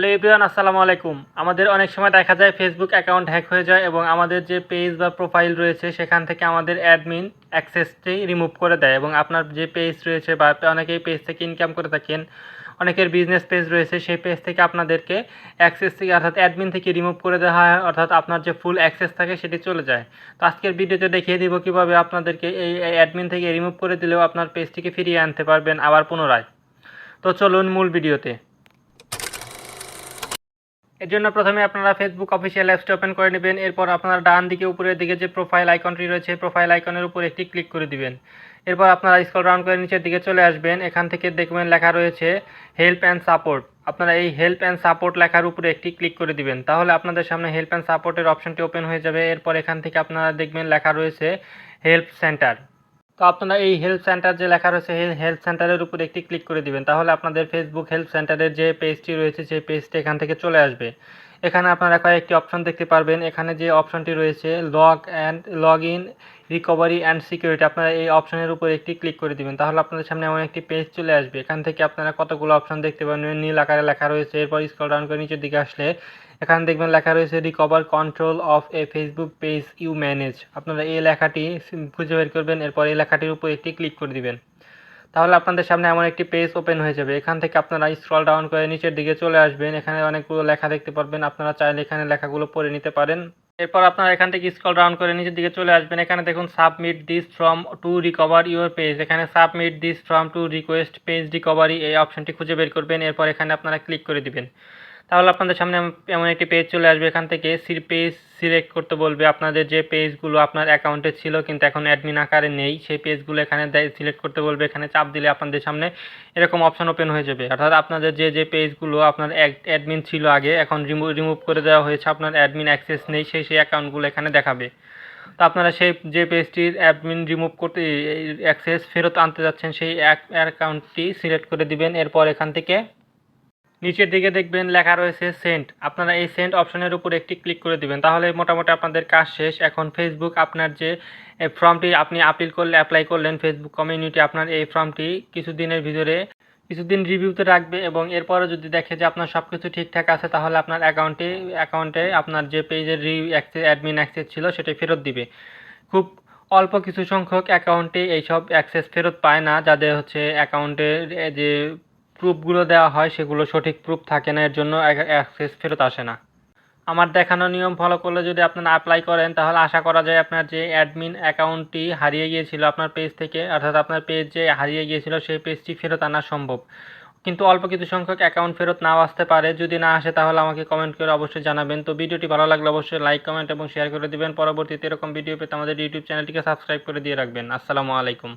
Hello everyone, আসসালামু আলাইকুম। আমাদের অনেক সময় দেখা যায় ফেসবুক অ্যাকাউন্ট হ্যাক হয়ে যায় এবং আমাদের যে পেজ বা প্রোফাইল রয়েছে, সেখান থেকে আমাদের অ্যাডমিন অ্যাক্সেসটি রিমুভ করে দেয় এবং আপনার যে পেজ রয়েছে বা অনেকেই পেজ থেকে ইনকাম করে থাকেন, অনেকের বিজনেস পেজ রয়েছে, সেই পেজ থেকে আপনাদেরকে অ্যাক্সেস থেকে অর্থাৎ অ্যাডমিন থেকে রিমুভ করে দেওয়া হয়, অর্থাৎ আপনার যে ফুল অ্যাক্সেস থাকে সেটি চলে যায়। তো আজকের ভিডিওতে দেখিয়ে দিব কীভাবে আপনাদেরকে এই অ্যাডমিন থেকে রিমুভ করে দিলেও আপনার পেজটিকে ফিরিয়ে আনতে পারবেন আবার পুনরায়। তো চলুন মূল ভিডিওতে। এর জন্য প্রথমে আপনারা ফেসবুক অফিসিয়াল অ্যাপসটি ওপেন করে নেবেন, এরপর আপনারা ডান দিকে উপরের দিকে যে প্রোফাইল আইকনটি রয়েছে প্রোফাইল আইকনের উপর একটি ক্লিক করে দিবেন। এরপর আপনারা স্ক্রল ডাউন করে নিচের দিকে চলে আসবেন, এখান থেকে দেখবেন লেখা রয়েছে হেল্প অ্যান্ড সাপোর্ট আপনারা এই হেল্প অ্যান্ড সাপোর্ট লেখার উপরে একটি ক্লিক করে দিবেন, তাহলে আপনাদের সামনে হেল্প অ্যান্ড সাপোর্টের অপশনটি ওপেন হয়ে যাবে। এরপর এখান থেকে আপনারা দেখবেন লেখা রয়েছে হেল্প সেন্টার তো আপনারা এই হেলথ সেন্টার যে লেখা রয়েছে, এই হেলথ সেন্টারের উপর একটি ক্লিক করে দিবেন। তাহলে আপনাদের ফেসবুক হেলথ সেন্টারের যে পেজটি রয়েছে, সেই পেজটি এখান থেকে চলে আসবে। এখানে আপনারা কয়েকটি অপশন দেখতে পারবেন। এখানে যে অপশনটি রয়েছে log and log in recovery and security আপনারা এই অপশনের উপর একটি ক্লিক করে দিবেন। তাহলে আপনাদের সামনে এমন একটি পেজ চলে আসবে। এখান থেকে আপনারা কতগুলো অপশন দেখতে পাবেন নীল আকারে লেখা রয়েছে। এরপর স্ক্রল ডাউন করে নিচের দিকে আসলে এখানে দেখবেন লেখা রয়েছে recover control of a Facebook page you manage আপনারা এই লেখাটি খুঁজে বের করবেন। এরপর এই লেখাটির উপর একটি ক্লিক করে দিবেন। তাহলে আপনাদের সামনে এমন একটি পেজ ওপেন হয়ে যাবে। এখান থেকে আপনারা স্ক্রল ডাউন করে নিচের দিকে চলে আসবেন। এখানে অনেকগুলো লেখা দেখতে পারবেন। আপনারা চাইলে এখানে লেখাগুলো পড়ে নিতে পারেন। এরপর আপনারা এখান থেকে স্ক্রল ডাউন করে নিচের দিকে চলে আসবেন। এখানে দেখুন submit this form to recover your page এখানে submit this form to request page recovery এই অপশনটি খুঁজে বের করবেন। এরপর এখানে আপনারা ক্লিক করে দিবেন। তাহলে আপনাদের সামনে এমন একটি পেজ চলে আসবে। এখান থেকে সি পেজ সিলেক্ট করতে বলবে। আপনাদের যে পেজগুলো আপনার অ্যাকাউন্টে ছিল, কিন্তু এখন অ্যাডমিন আকারে নেই, সেই পেজগুলো এখানে সিলেক্ট করতে বলবে। এখানে চাপ দিলে আপনাদের সামনে এরকম অপশন ওপেন হয়ে যাবে। অর্থাৎ আপনাদের যে যে পেজগুলো আপনার অ্যাডমিন ছিল আগে, এখন রিমুভ করে দেওয়া হয়েছে, আপনার অ্যাডমিন অ্যাক্সেস নেই, সেই সেই অ্যাকাউন্টগুলো এখানে দেখাবে। তো আপনারা সেই, যে পেজটির অ্যাডমিন রিমুভ করতে অ্যাক্সেস ফেরত আনতে যাচ্ছেন, সেই অ্যাকাউন্টটি সিলেক্ট করে দিবেন। এরপর এখান থেকে নিচের দিকে দেখবেন লেখা রয়েছে সেন্ট। আপনারা এই সেন্ট অপশনের উপর একটি ক্লিক করে দিবেন। তাহলে মোটামুটি আপনাদের কাজ শেষ। এখন ফেসবুক আপনার যে ফর্মটি আপনি আপিল করলে অ্যাপ্লাই করলেন, ফেসবুক কমিউনিটি আপনার এই ফর্মটি কিছুদিনের ভিতরে, কিছুদিন রিভিউতে রাখবে এবং এরপরে যদি দেখে যে আপনার সব কিছু ঠিকঠাক আছে, তাহলে আপনার অ্যাকাউন্টে অ্যাকাউন্টে আপনার যে পেজের রি অ্যাক্সেস অ্যাডমিন অ্যাক্সেস ছিল, সেটা ফেরত দিবে। খুব অল্প কিছু সংখ্যক অ্যাকাউন্টে এইসব অ্যাক্সেস ফেরত পায় না, যাদের হচ্ছে অ্যাকাউন্টের যে প্রুফগুলো দেওয়া হয়, সেগুলো সঠিক প্রুফ থাকে না, এর জন্য অ্যাক্সেস ফেরত আসে না। আমার দেখানো নিয়ম ফলো করলে যদি আপনারা অ্যাপ্লাই করেন, তাহলে আশা করা যায় আপনার যে অ্যাডমিন অ্যাকাউন্টটি হারিয়ে গিয়েছিল আপনার পেজ থেকে, অর্থাৎ আপনার পেজ যে হারিয়ে গিয়েছিল, সেই পেজটি ফেরত আনা সম্ভব। কিন্তু অল্প কিছু সংখ্যক অ্যাকাউন্ট ফেরত নাও আসতে পারে। যদি না আসে, তাহলে আমাকে কমেন্ট করে অবশ্যই জানাবেন। তো ভিডিওটি ভালো লাগলে অবশ্যই লাইক কমেন্ট এবং শেয়ার করে দিবেন। পরবর্তীতে এরকম ভিডিও পেতে আমাদের ইউটিউব চ্যানেলটিকে সাবস্ক্রাইব করে দিয়ে রাখবেন। আসসালামু আলাইকুম।